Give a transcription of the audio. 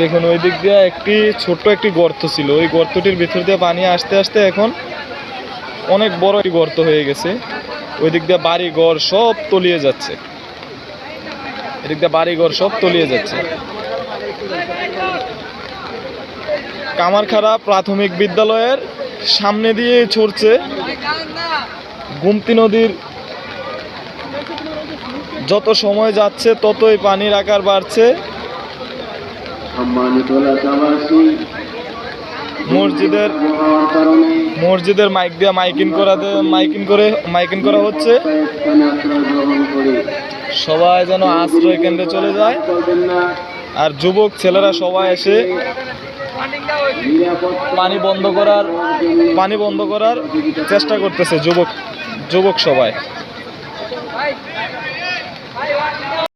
দেখুন, ওই দিক দিয়ে একটি ছোট্ট একটি গর্ত ছিল। ওই গর্তটির ভিতর দিয়ে পানি আসতে আসতে এখন অনেক বড় একটি গর্ত হয়ে গেছে। ওই দিক দিয়ে বাড়ি ঘর সব তলিয়ে যাচ্ছে। এদিক দিয়ে বাড়ি ঘর সব তলিয়ে যাচ্ছে। কামারখাড়া প্রাথমিক বিদ্যালয়ের সামনে দিয়ে ছড়ছে গুমতি নদীর। যত সময় যাচ্ছে, ততই পানির আকার বাড়ছে। মসজিদের মসজিদের মাইক দিয়ে মাইকিং করাতে মাইকিং করে মাইকিং করা হচ্ছে। করে সবাই যেন আশ্রয় কেন্দ্রে চলে যায়। আর যুবক ছেলেরা সবাই এসে পানি বন্ধ করার পানি বন্ধ করার চেষ্টা করতেছে যুবক যুবক সবাই।